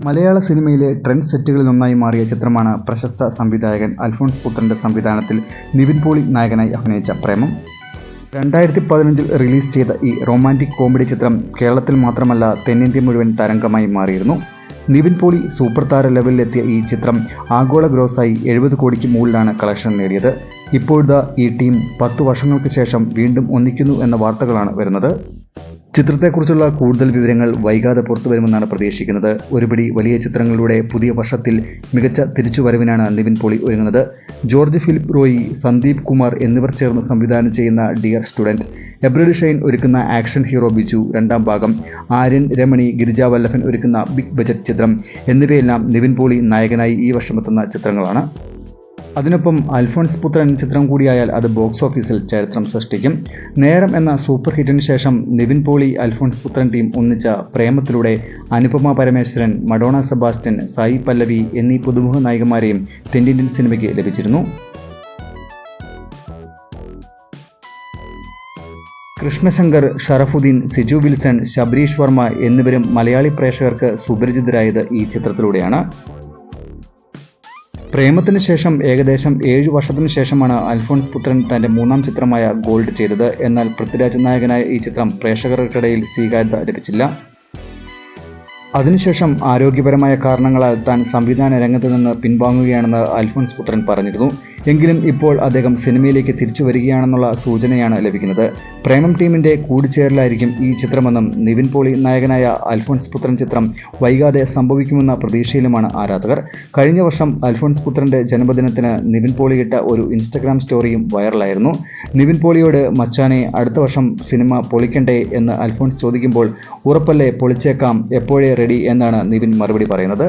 മലയാള സിനിമയിലെ ട്രെൻഡ് സെറ്റുകളിൽ ഒന്നായി മാറിയ ചിത്രമാണ് പ്രശസ്ത സംവിധായകൻ അൽഫോൺസ് പുത്രന്റെ സംവിധാനത്തിൽ നിവിൻ പോളി നായകനായി അഭിനയിച്ച പ്രേമം. രണ്ടായിരത്തി പതിനഞ്ചിൽ റിലീസ് ചെയ്ത ഈ റൊമാന്റിക് കോമഡി ചിത്രം കേരളത്തിൽ മാത്രമല്ല തെന്നിന്ത്യ മുഴുവൻ തരംഗമായി മാറിയിരുന്നു. നിവിൻ പോളി സൂപ്പർ താര ലെവലിലെത്തിയ ഈ ചിത്രം ആഗോള ഗ്രോസായി എഴുപത് കോടിക്ക് മുകളിലാണ് കളക്ഷൻ നേടിയത്. ഇപ്പോഴത്തെ ഈ ടീം പത്തു വർഷങ്ങൾക്ക് ശേഷം വീണ്ടും ഒന്നിക്കുന്നു എന്ന വാർത്തകളാണ് വരുന്നത്. ചിത്രത്തെക്കുറിച്ചുള്ള കൂടുതൽ വിവരങ്ങൾ വൈകാതെ പുറത്തു വരുമെന്നാണ് പ്രതീക്ഷിക്കുന്നത്. ഒരുപിടി വലിയ ചിത്രങ്ങളിലൂടെ പുതിയ വർഷത്തിൽ മികച്ച തിരിച്ചുവരവിനാണ് നിവിൻ പോളി ഒരുങ്ങുന്നത്. ജോർജ് ഫിലിപ്പ് റോയി സന്ദീപ് കുമാർ എന്നിവർ ചേർന്ന് സംവിധാനം ചെയ്യുന്ന ഡിയർ സ്റ്റുഡന്റ്. എബ്രഡ് ഷൈൻ ഒരുക്കുന്ന ആക്ഷൻ ഹീറോ ബിജു രണ്ടാം ഭാഗം. ആര്യൻ രമണി ഗിരിജ വല്ലഭൻ ഒരുക്കുന്ന ബിഗ് ബജറ്റ് ചിത്രം. എന്നിവയെല്ലാം നിവിൻ പോളി നായകനായി ഈ വർഷമെത്തുന്ന ചിത്രങ്ങളാണ്. അതിനൊപ്പം അൽഫോൺസ് പുത്രൻ ചിത്രം കൂടിയായാൽ അത് ബോക്സ് ഓഫീസിൽ ചരിത്രം സൃഷ്ടിക്കും. നേരം എന്ന സൂപ്പർ ഹിറ്റിന് ശേഷം നിവിൻ പോളി അൽഫോൺസ് പുത്രൻ ടീം ഒന്നിച്ച പ്രേമത്തിലൂടെ അനുപമ പരമേശ്വരൻ മഡോണ സെബാസ്റ്റ്യൻ സായി പല്ലവി എന്നീ പുതുമുഖ നായികമാരെയും തെന്നിന്ത്യൻ സിനിമയ്ക്ക് ലഭിച്ചിരുന്നു. കൃഷ്ണശങ്കർ ഷറഫുദ്ദീൻ സിജു വിൽസൺ ശബരീഷ് വർമ്മ എന്നിവരും മലയാളി പ്രേക്ഷകർക്ക് സുപരിചിതരായത് ഈ ചിത്രത്തിലൂടെയാണ്. പ്രേമത്തിന് ശേഷം ഏകദേശം ഏഴു വർഷത്തിനു ശേഷമാണ് അൽഫോൺസ് പുത്രൻ തന്റെ മൂന്നാം ചിത്രമായ ഗോൾഡ് ചെയ്തത്. എന്നാൽ പൃഥ്വിരാജ് നായകനായ ഈ ചിത്രം പ്രേക്ഷകർക്കിടയിൽ സ്വീകാര്യത ലഭിച്ചില്ല. അതിനുശേഷം ആരോഗ്യപരമായ കാരണങ്ങളാൽ താൻ സംവിധാന രംഗത്ത് നിന്ന് പിൻവാങ്ങുകയാണെന്ന് അൽഫോൺസ് പുത്രൻ പറഞ്ഞിരുന്നു. എങ്കിലും ഇപ്പോൾ അദ്ദേഹം സിനിമയിലേക്ക് തിരിച്ചു വരികയാണെന്നുള്ള സൂചനയാണ് ലഭിക്കുന്നത്. പ്രേമം ടീമിന്റെ കൂടിച്ചേരലായിരിക്കും ഈ ചിത്രമെന്നും നിവിൻ പോളി നായകനായ അൽഫോൺസ് പുത്രൻ ചിത്രം വൈകാതെ സംഭവിക്കുമെന്ന പ്രതീക്ഷയിലുമാണ് ആരാധകർ. കഴിഞ്ഞ വർഷം അൽഫോൺസ് പുത്രന്റെ ജന്മദിനത്തിന് നിവിൻ പോളി ഇട്ട ഒരു ഇൻസ്റ്റഗ്രാം സ്റ്റോറിയും വൈറലായിരുന്നു. നിവിൻ പോളിയോട് മച്ചാനെ അടുത്ത വർഷം സിനിമ പൊളിക്കണ്ടേ എന്ന് അൽഫോൺസ് ചോദിക്കുമ്പോൾ ഉറപ്പല്ലേ പൊളിച്ചേക്കാം എപ്പോഴേ റെഡി എന്നാണ് നിവിൻ മറുപടി പറയുന്നത്.